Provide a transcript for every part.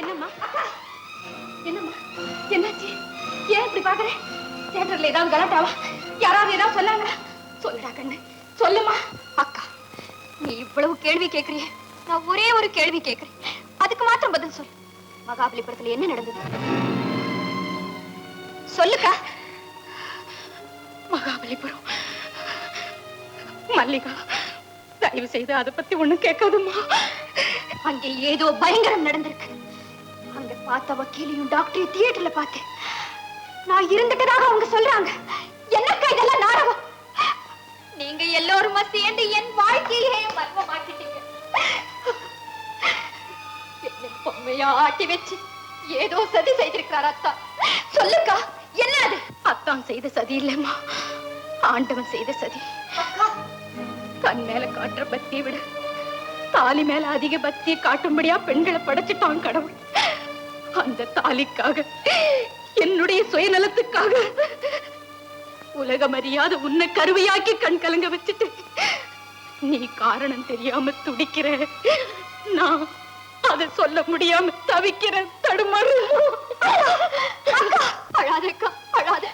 என்னம்மா? என்னம்மா? என்னாச்சு? ஏன் இப்படி பாக்குற தியேட்டர்ல ஏதாவது கலாட்டாவா? யாராவது ஏதாவது சொன்னாங்களா? சொல்லுடா கண்ணு. சொல்லுமா அக்கா நீ இவ்வளவு கேள்வி கேக்குறிய நான் ஒரே ஒரு கேள்வி கேக்குறேன் அதுக்கு மாத்திரம் பதில் சொல்லு. மகாபலிபுரத்துல என்ன நடந்தது? சொல்லுக்கா. மகாபலிபுரம். மல்லிகா தயவு செய்து அதை பத்தி ஒண்ணும் கேட்காதும்மா. அங்கே ஏதோ பயங்கரம் நடந்திருக்கு. பார்த்த வக்கீலையும் டாக்டரையும் தியேட்டர்ல பார்த்தேன். நான் இருந்துட்டதாக அவங்க சொல்றாங்க. என்னக்கா இதெல்லாம் நாடகம்? நீங்க எல்லோருமா சேர்ந்து என் வாழ்க்கையே மர்மமாக்கிட்டீங்க. பொம்மையா ஆட்டி வச்சு ஏதோ சதி செய்திருக்கிறார் அத்தா. சொல்லுக்கா என்ன அது அத்தான் செய்த சதி இல்லம்மா. ஆண்டவன் செய்த சதி. கண் மேல காட்டுற பக்தியை விட. தாலி மேல அதிக பக்தியை காட்டும்படியா பெண்களை படைச்சிட்டான் கடவுள். அந்த தாலிக்காக என்னுடைய சுயநலத்துக்காக. உலகம் அறியாத உன்னை கருவையாக்கி கண் கலங்க வச்சுட்டு நீ காரணம் தெரியாம துடிக்கிற. நான் அதை சொல்ல முடியாம தவிக்கிறேன் தடுமாறு. அழாதக்கா அழாத.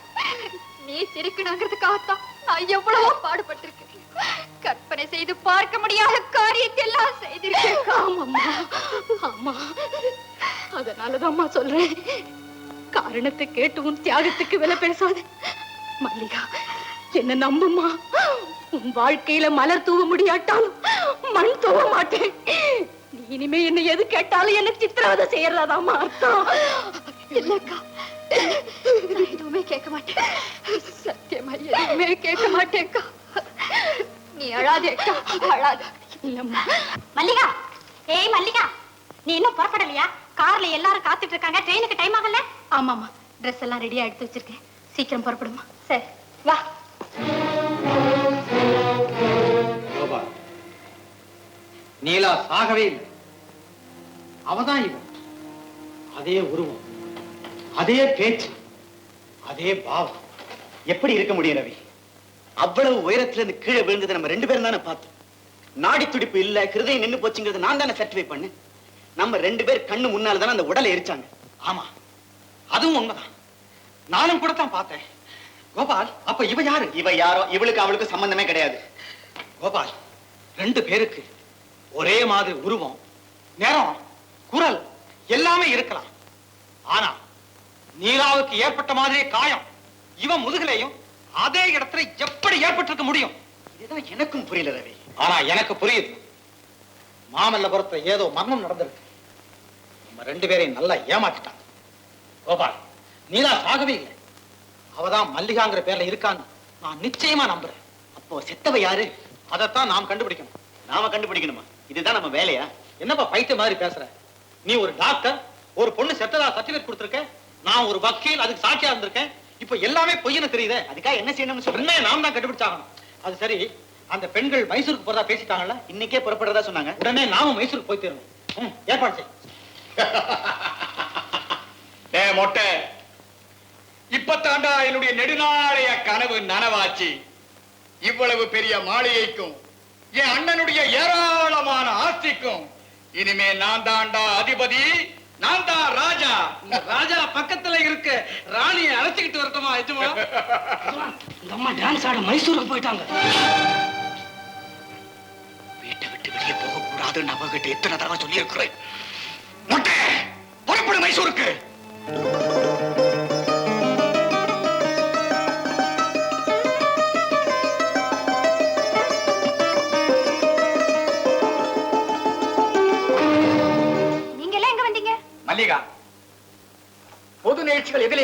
நீ சிரிக்கணுங்கிறதுக்காகத்தான் நான் எவ்வளவோ பாடுபட்டிருக்கேன். கற்பனை செய்து பார்க்க முடியாத காரியத்தை எல்லாம் செய்திருக்கேன் ஆமாம்மா ஆமா அதனாலதாம்மா சொல்றேன். காரணத்தை கேட்டு உன் தியாகத்துக்கு விலை பேசாத. மல்லிகா என்ன நம்புமா உன் வாழ்க்கையில மலர் தூவ முடியாட்டாலும் மண் தூவ மாட்டேன். நீ இனிமே என்ன எது கேட்டாலும் என்ன சித்திரவதை செய்யறதாமா அர்த்தம். இல்லக்கா எதுவுமே கேட்க மாட்டேன். சத்தியமா எதுவுமே கேட்க மாட்டேன்க்கா. நீ அழாதே. அழாத. இல்லம்மா. மல்லிகா. ஏய் மல்லிகா. நீ இன்னும் புறப்படலையா? கார்ல எல்லாரும் காத்துட்டு இருக்காங்க. ட்ரெயினுக்கு டைம் ஆகல? ஆமாமா ட்ரெஸ் எல்லாம் ரெடியா எடுத்து வச்சிருக்கேன். சீக்கிரம் புறப்படுமா. சரி வா. நீலா சாகவே இல்லை. அவதான் இவன். அதே உருவம். அதே பேச்சு. அதே பாவம். எப்படி இருக்க முடியும் ரவி? அவ்வளவு உயரத்துல இருந்து கீழே விழுந்ததை நம்ம ரெண்டு பேரும் தானே பார்த்தோம். நாடி துடிப்பு இல்ல ஹிருதயம் நின்னு போச்சுங்கிறது நான் தானே சர்டிஃபை பண்ணேன். நம்ம ரெண்டு பேர் கண்ணு முன்னால தானே அந்த உடலை எரிச்சாங்க. ஆமா. அதுவும் உண்மைதான். நானும் கூட தான் பார்த்தேன். கோபால் அப்ப இவ யாரு? இவ யாரோ? இவளுக்கு அவளுக்கு சம்பந்தமே கிடையாது. கோபால் ரெண்டு பேருக்கு ஒரே மாதிரி உருவம் நிறம் குரல் எல்லாமே இருக்கலாம். ஆனா நீலாவுக்கு ஏற்பட்ட மாதிரி காயம். இவன் முதுகிலையும் அதே இடத்துல எப்படி ஏற்பட்டிருக்க முடியும்? இதுதான் எனக்கும் புரியல ரவி. ஆனா எனக்கு புரியுது. மாமல்லபுரத்துல ஏதோ மர்மம் நடந்திருக்கு. நம்ம ரெண்டு பேரையும் நல்லா ஏமாத்திட்டாங்க. கோபால் நீலா சாகவே இல்லை. அவதான் மல்லிகாங்கிற பேர்ல இருக்கான்னு நான் நிச்சயமா நம்புறேன். அப்போ செத்தவ யாரு? அதைத்தான் நாம் கண்டுபிடிக்கணும். நாம கண்டுபிடிக்கணுமா? இதுதான் நம்ம வேலையா? என்னப்பா பைத்திய மாதிரி பேசுற? நீ ஒரு டாக்டர் ஒரு பொண்ணு செத்ததா சர்டிபிகேட் கொடுத்திருக்க? நான் ஒரு வக்கீல் அதுக்கு சாட்சியா இருந்திருக்கேன். இப்ப எல்லாமே பொய்ன்னு தெரியுதே. அதுக்காக என்ன செய்யணும்னு சொல்றேன் நாம் தான் கண்டுபிடிச்சாகணும். அது சரி. அந்த பெண்கள் மைசூருக்கு போறதா பேசிட்டாங்கல்ல இன்னைக்கே புறப்படுறதா சொன்னாங்க. உடனே நாமும் மைசூருக்கு போய் தருவோம் ம், ஏற்பாடு செய். டே மொட்டை. இப்பத்தாண்டா என்னுடைய நெடுநாளைய கனவு நனவாச்சு. இவ்வளவு பெரிய மாளிகைக்கும் என் அண்ணனுடைய ஏராளமான ஆஸ்திக்கும் இனிமே நான் தாண்டா அதிபதி நான் தான் ராஜா. ராஜா பக்கத்துல இருக்க ராணியை அழைச்சிக்கிட்டு வரட்டுமா எஜமா இந்த அம்மா டான்ஸ் ஆட மைசூருக்கு போயிட்டாங்க. வீட்டை விட்டு வெளியே போக கூடாதுன்னு அவகிட்ட எத்தனை தடவை சொல்லி இருக்கிறேன் புறப்படு மைசூருக்கு.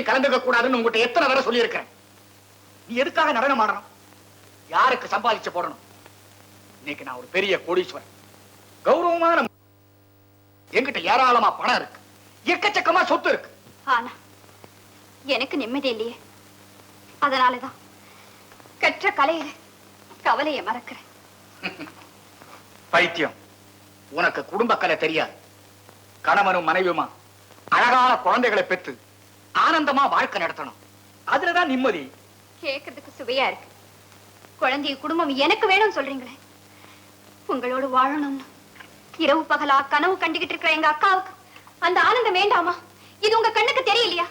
நிகழ்ச்சிகள் எதிலையும் கலந்துக்க கூடாதுன்னு உங்ககிட்ட எத்தனை தடவை சொல்லியிருக்கிறேன். நீ எதுக்காக நடனம் ஆடணும் யாருக்கு சம்பாதிச்சு போடணும்? இன்னைக்கு நான் ஒரு பெரிய கோடீஸ்வரன். கௌரவமான என்கிட்ட ஏராளமா பணம் இருக்கு. எக்கச்சக்கமா சொத்து இருக்கு. ஆனா எனக்கு நிம்மதி இல்லையே. அதனாலதான் கற்ற கலையில கவலையை மறக்கிறேன். பைத்தியம். உனக்கு குடும்ப கலை தெரியாது. கணவனும் மனைவியுமா? அழகான குழந்தைகளை பெற்று ஆனந்தமா வாழ்க்கை நடத்தணும். அதுலதான் நிம்மதி. கேட்கறதுக்கு சுவையா இருக்கு. குழந்தைய குடும்பம் எனக்கு வேணும்னு சொல்றீங்களே. உங்களோடு வாழணும்னு இரவு பகலா கனவு கண்டுகிட்டு இருக்கிற எங்க அக்காவுக்கு. அந்த ஆனந்தம் வேண்டாமா? இது உங்க கண்ணுக்கு தெரியலையா?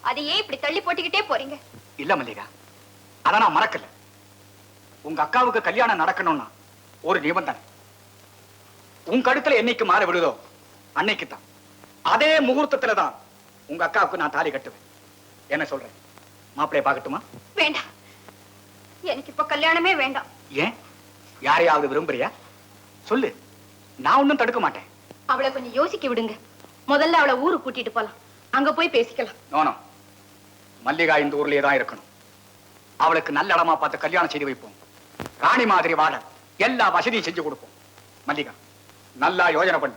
அதையே இப்படி தள்ளி போட்டுக்கிட்டே போறீங்க. இல்ல மல்லிகா. அத நான் மறக்கல. உங்க அக்காவுக்கு கல்யாணம் நடக்கணும்னா ஒரு நிபந்தனை. உன் கழுத்துல என்னைக்கு மாற விடுதோ அன்னைக்கு தான் அதே முகூர்த்தத்துல தான் உங்க அக்காவுக்கு நான் தாலி கட்டுவேன். என்ன சொல்றேன் மாப்பிள்ளைய பார்க்கட்டுமா? வேண்டாம். எனக்கு இப்ப கல்யாணமே வேண்டாம். ஏன்? யாரையாவது விரும்புறியா? சொல்லு. நான் ஒன்னும் தடுக்க மாட்டேன். அவளை கொஞ்சம் யோசிக்க விடுங்க. முதல்ல அவளை ஊருக்கு கூட்டிட்டு போலாம். அங்க போய் பேசிக்கலாம். நோனோ மல்லிகா இந்த ஊர்லயே தான் இருக்கணும். அவளுக்கு நல்ல இடமா பார்த்து கல்யாணம் செய்து வைப்போம். ராணி மாதிரி வாழ எல்லா வசதியும் செஞ்சு கொடுப்போம். மல்லிகா நல்லா யோசனை பண்ணு.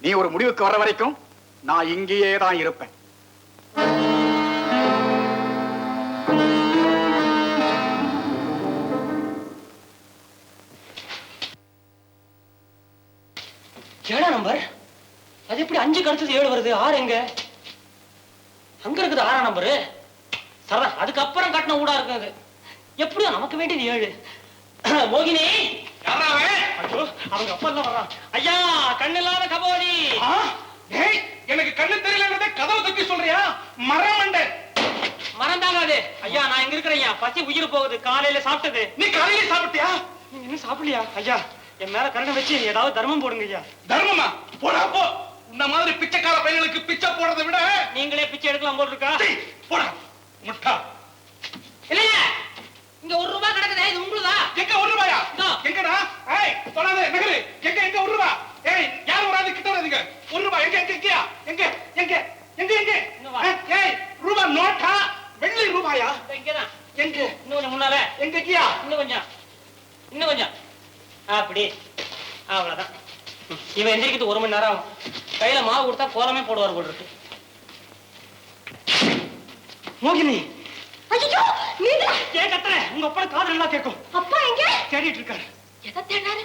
நீ ஒரு முடிவுக்கு வர வரைக்கும் நான் இங்கேயே தான் இருப்பேன். ஏழா நம்பர் அது எப்படி அஞ்சு கடுத்தது ஏழு வருது? ஆறு எங்க? அங்க இருக்குது ஆறாம் நம்பரு சரதா அதுக்கப்புறம் கட்டின ஊடா இருக்கும் அது. எப்படியோ நமக்கு வேண்டியது ஏழு. மோகினி! அவங்க அப்பா எல்லாம் வர்றான். ஐயா கண்ணில்லாத கபோதி! எனக்கு கண்ணு தெரியலன்றத கதவை தப்பி சொல்றியா? மரம் மண்டை மறந்தாங்க அது ஐயா நான் எங்க இருக்கிறேன் ஐயா. பசி உயிர் போகுது. காலையில சாப்பிட்டது. நீ காலையில சாப்பிட்டியா? நீங்க இன்னும் சாப்பிடலையா? ஐயா என் மேல கருணை வச்சு ஏதாவது தர்மம் போடுங்க ஐயா. தர்மமா? போடா போ. இந்த மாதிரி பிச்சைக்கார பையனுக்கு பிச்சை போடுறதை விட நீங்களே பிச்சை எடுக்கலாம் போல் இருக்கா போடா முட்டா. இல்லையா. இங்க ஒரு ரூபாய் கிடக்குதே இது உங்களுதா? எங்க ஒரு ரூபாயா. எங்கடா? ஏய் தொடாத நகரு. எங்க எங்க ஒரு ரூபா? ஏய் யாரும் வராது கிட்ட வராதீங்க ஒரு ரூபாய் எங்க எங்க எங்கயா? எங்க எங்க எங்க எங்க? இங்க வா. ஏய், ரூபா நோட்டா? வெள்ளி ரூபாயா? இதோ இங்கதான். எங்க? இன்னும் கொஞ்சம் முன்னால. எங்க எங்கயா இன்னும் கொஞ்சம். இன்னும் கொஞ்சம். அப்படி. அவ்வளவுதான். இவன் எந்திரிக்கிறது ஒரு மணி நேரம் ஆகும். கையில மாவு கொடுத்தா கோலமே போடுவார் போல் இருக்கு. மோகினி. ஐயோ நீங்களா? ஏன் கத்துற? உங்க அப்பா காதல் எல்லாம் கேட்கும். அப்பா எங்க? தேடிட்டு இருக்காரு. எதை தேடினாரு?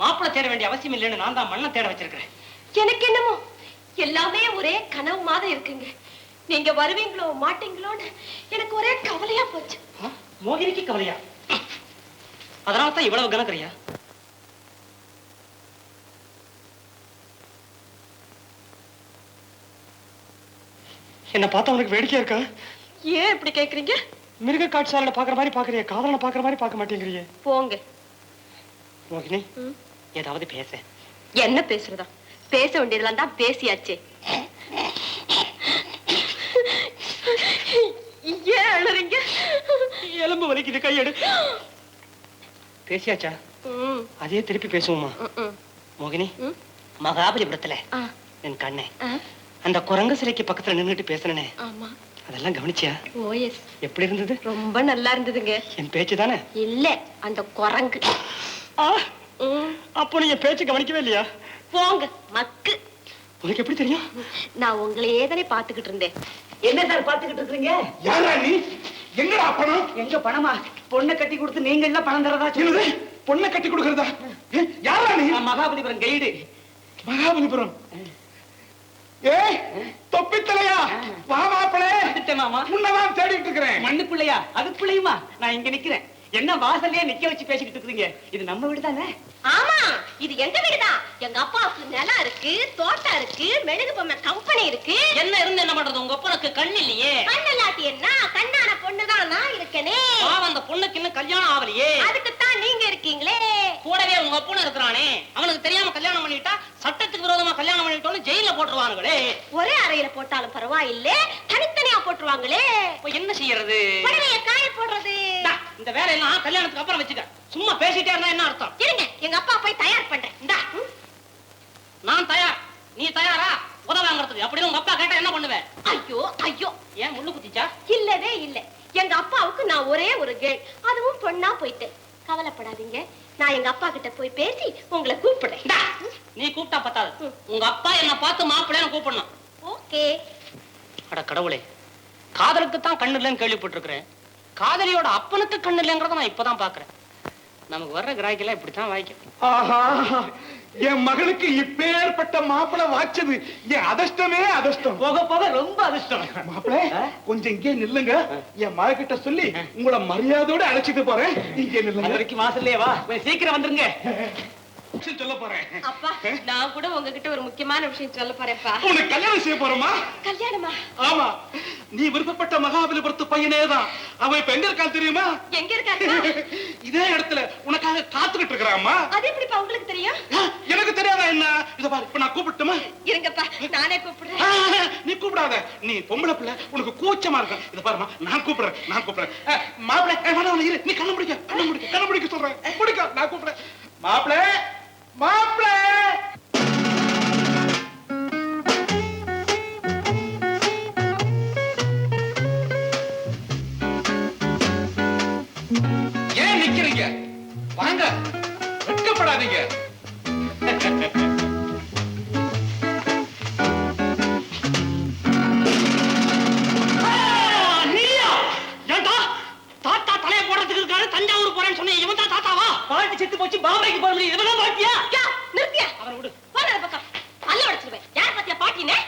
மாப்பிள்ளை தேட வேண்டிய அவசியம் இல்லைன்னு நான் தான் மண்ணை தேட வச்சிருக்கிறேன். எனக்கு என்னமோ? எல்லாமே ஒரே கனவு மாதிரி இருக்குங்க. நீங்க வருவீங்களோ மாட்டீங்களோன்னு எனக்கு ஒரே கவலையா போச்சு? மோகினிக்கு கவலையா? அதனால தான் இவ்வளவு கணக்குறியா என்ன பார்த்தா உனக்கு வேடிக்கையா இருக்கா? ஏன் இப்படி கேக்குறீங்க? மிருக காட்சியாளனை பாக்குற மாதிரி பாக்குறிய காதலனை பாக்குற மாதிரி பார்க்க மாட்டேங்கிறியே. போங்க. மோகினி. ஏதாவது பேச. என்ன பேசுறதா? பேச வேண்டியதெல்லாம் தான் பேசியாச்சே. ஏன் அழுறீங்க? எலும்பு வலிக்குது கையெடு. பேசியாச்சா? அதே திருப்பி பேசுவோமா. மோகினி. மகாபலிபுரத்துல என் கண்ணே. அந்த குரங்கு சிலைக்கு பக்கத்துல நின்னுட்டு பேசுனனே. ஆமா. அதெல்லாம் கவனிச்சியா? ஓஎஸ் எப்படி இருந்தது? ரொம்ப நல்லா இருந்ததுங்க. என் பேச்சு தானே? இல்ல அந்த குரங்கு. அப்போ நீ என் பேச்சு கவனிக்கவே இல்லையா? போங்க மக்கு. உனக்கு எப்படி தெரியும்? நான் உங்களையே தானே பாத்துக்கிட்டு இருந்தேன். என்ன சார் பாத்துக்கிட்டு இருக்கீங்க யாரா நீ? எங்கடா பணம்? எங்க பணமா? பொண்ணை கட்டி கொடுத்து நீங்க எல்லாம் பணம் தரதா என்னது? பொண்ணை கட்டி கொடுக்கறதா? யாரா நீ? மகாபலிபுரம் கைடு மகாபலிபுரம்? ஏய் தொப்பித்தலையா? மாமா முன்னதான் தேடிட்டு இருக்கிறேன். மண்ணுக்குள்ளையா அதுக்குள்ளையுமா நான் இங்க நிக்கிறேன். என்ன வாசல்லயே நிக்க வச்சு பேசிக்கிட்டு இருக்கீங்க இது நம்ம வீடு தானே ஆமா இது எங்க வீடுதான் எங்க அப்பாவுக்கு நிலம் இருக்கு தோட்டம் இருக்கு மெழுகு பொம்மை கம்பெனி இருக்கு. என்ன இருந்து என்ன பண்றது? உங்க அப்பனுக்கு கண் இல்லையே. கண்ணலாட்டி என்ன கண்ணான பொண்ணுதான் நான் இருக்கனே. பாவம் அந்த பொண்ணுக்கு இன்னும் கல்யாணம் ஆகலையே. அதுக்குத்தான் நீங்க இருக்கீங்களே. கூடவே உங்க அப்பனும் இருக்கிறானே. அவனுக்கு தெரியாம கல்யாணம் பண்ணிட்டா சட்டத்துக்கு விரோதமா கல்யாணம் பண்ணிட்டோம்னு ஜெயில போட்டுருவானுங்களே. ஒரே அறையில போட்டாலும் பரவாயில்லை. தனித்தனியா போட்டுருவாங்களே. இப்ப என்ன செய்யறது? புடவைய காய போடுறது. இந்தா, வேலையெல்லாம் கல்யாணத்துக்கு அப்புறம் வச்சுக்க. சும்மா பேசிட்டே இருந்தா என்ன அர்த்தம்? இருங்க எங்க அப்பா போய் தயார் பண்றேன். இந்தா. நான் தயார். நீ தயாரா? உத வாங்குறதுக்கு. அப்படின்னு உங்க அப்பா கேட்டா என்ன பண்ணுவேன்? ஐயோ ஐயோ. ஏன் முள்ளு குத்திச்சா? இல்லவே இல்ல. எங்க அப்பாவுக்கு நான் ஒரே ஒரு கேள். அதுவும் பொண்ணா போயிட்டு. கவலைப்படாதீங்க. நான் எங்க அப்பா கிட்ட போய் பேசி உங்களை கூப்பிடுறேன். நீ கூப்பிட்டா பத்தாது. உங்க அப்பா என்ன பார்த்து மாப்பிள்ளைன்னு கூப்பிடணும். ஓகே. அட கடவுளே காதலுக்கு தான் கண்ணு இல்லைன்னு கேள்விப்பட்டிருக்கிறேன். காதலியோட அப்பனுக்கு கண்ணு இல்லைங்கிறத நான் இப்பதான் பாக்குறேன் நமக்கு வர்ற கிராய்க்கெல்லாம் இப்படித்தான் வாய்க்கும். ஆஹா. என் மகளுக்கு இப்பேற்பட்ட மாப்பிளை வாச்சது என் அதிர்ஷ்டமே அதிர்ஷ்டம். போக போக ரொம்ப அதிர்ஷ்டம். மாப்பிள கொஞ்சம் இங்கே நில்லுங்க. என் மக கிட்ட சொல்லி உங்களை மரியாதையோட அழைச்சிட்டு போறேன். இங்கே நில்லுங்க. வரைக்கும் வாசல்லே வா. சீக்கிரம் வந்துருங்க. சொல்ல போறேன். அப்பா நான் கூட உங்ககிட்ட ஒரு முக்கியமான விஷயம் சொல்ல போறேன்ப்பா. உனக்கு கல்யாணம் செய்ய போறோமா கல்யாணமா? ஆமா. நீ விருப்பப்பட்ட மகாபலிபுரத்து பையனே தான். அவன் இப்ப எங்க இருக்கான் தெரியுமா? எங்க இருக்காரு இதே இடத்துல உனக்காக காத்துக்கிட்டு இருக்கிறாம்மா அது எப்படிப்பா உங்களுக்கு தெரியும் எனக்கு தெரியாதா என்ன இத பாரு இப்ப நான் கூப்பிட்டுமா இருங்கப்பா நானே கூப்பிடுறேன் ஆ, நீ கூப்பிடாத. நீ பொம்பளை பிள்ளை உனக்கு கூச்சமா இருக்கும். இத பாருமா நான் கூப்பிடுறேன் நான் கூப்பிடுறேன். மாப்பிள்ளை வேணாம், இரு. நீ கண்ணு முடிக்க கண்ணு முடிக்க கண்ணு முடிக்க சொல்றேன். முடிக்க நான் கூப்பிடுறேன். மாப்பிள்ளை மாப்பிள்ளை! ஏன் நிக்கிறீங்க? வாங்க வெட்கப்படாதீங்க.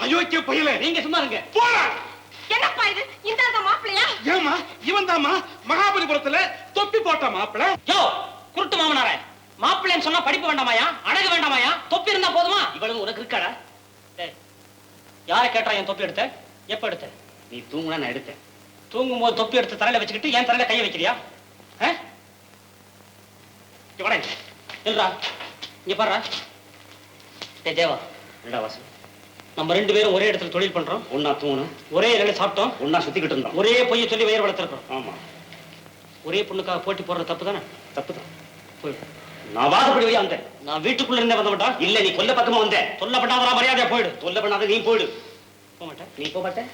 அயோக்கிய பையல நீங்க சும்மா இருங்க போற என்னப்பா இது? இந்த ஆள் தான் மாப்பிள்ளையா? ஏமா இவன் தாமா மகாபலிபுரத்துல தொப்பி போட்ட மாப்பிள யோ குருட்டு மாமனாரே. மாப்பிள்ளைன்னு சொன்னா படிப்பு வேண்டாமாயா? அழகு வேண்டாமாயா? தொப்பி இருந்தா போதுமா? இவ்வளவு உனக்கு இருக்காடா? யாரை கேட்டா என் தொப்பி எடுத்த? எப்ப எடுத்த? நீ தூங்குனா நான் எடுத்தேன். தூங்கும் போது தொப்பி எடுத்து தலையில வச்சுக்கிட்டு என் தலையில கைய வைக்கிறியா? ஆ? இங்க வாடா இங்க. பாருடா. டேய் தேவா. ரெண்டா வாசு. நம்ம ரெண்டு பேரும் ஒரே இடத்துல தொழில் பண்றோம். ஒன்னா தூங்கணும். ஒரே இலையில சாப்பிட்டோம். ஒன்னா சுத்திக்கிட்டு இருந்தோம். ஒரே பொய்ய சொல்லி வயிறு வளர்த்துருக்கோம் ஆமா. ஒரே பொண்ணுக்காக போட்டி போடுறது தப்பு தானே? தப்புதான். போய். நான் வாசப்படி வழியா வந்தேன். நான் வீட்டுக்குள்ள இருந்தே வந்த மாட்டா? இல்ல நீ கொல்ல பக்கமா வந்த. சொல்லப்பட்டாதரா மரியாதையா போயிடு. தொல்லை பண்ணாத நீ போயிடு. போக மாட்டேன். நீ போக மாட்டே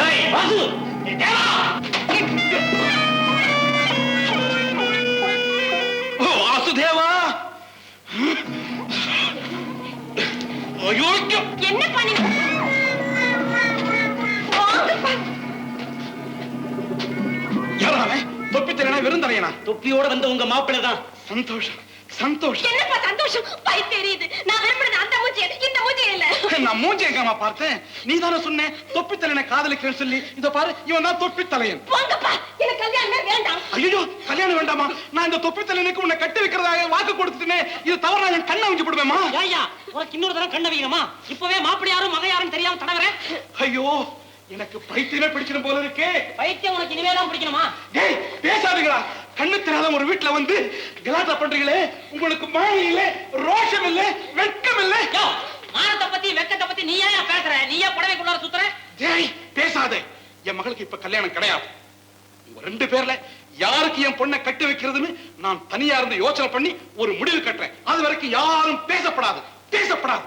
ஏய் வாசு! என்ன பண்ணி? தொப்பி தெரியனா வெறும் தலையனா தொப்பியோட வந்த உங்க மாப்பிள்ளை தான். சந்தோஷம் சந்தோஷம். என்னப்பா சந்தோஷம்? பை தெரியுது. நான் விரும்புறது அந்த மூஞ்சி இந்த மூஞ்சி இல்ல. நான் மூஞ்சி எங்கம்மா பார்த்தேன். நீ தானே சொன்ன தொப்பி தலையனை காதலிக்கிறேன்னு சொல்லி. இத பாரு இவன் தான் தொப்பி தலையன் போங்கப்பா எனக்கு கல்யாணமே வேண்டாம். ஐயோ கல்யாணம் வேண்டாமா? நான் இந்த தொப்பி தலையனுக்கு உன்னை கட்டி வைக்கிறதாக வாக்கு கொடுத்துட்டேனே. இது தவறு நான் என் கண்ணை வச்சு போடுவேமா ஏய்யா உனக்கு இன்னொரு தடவை கண்ண வைக்கணுமா? இப்பவே மாப்பிள்ளை யாரும் மக யாரும் தெரியாம தடவரேன் ஐயோ எனக்கு பைத்தியமே பிடிச்சிடும் போல இருக்கே. பைத்தியம் உனக்கு இனிமே தான் பிடிக்கணுமா? டேய் பேசாதீங்களா கண்ணு தெரியாத ஒரு வீட்டுல வந்து கலாட்டா பண்றீங்களே? உங்களுக்கு மானம் இல்ல ரோஷம் இல்ல வெட்கம் இல்ல மானத்தை பத்தி வெக்கத்தை பத்தி நீ ஏன் பேசுற? நீயே புடவைக்குள்ளார சுத்துற? டேய் பேசாதே. என் மகளுக்கு இப்ப கல்யாணம் கிடையாது. உங்க ரெண்டு பேர்ல யாருக்கு என் பொண்ணை கட்டி வைக்கிறதுன்னு நான் தனியா இருந்து யோசனை பண்ணி ஒரு முடிவு கட்டுறேன். அது வரைக்கும் யாரும் பேசப்படாது. பேசப்படாது.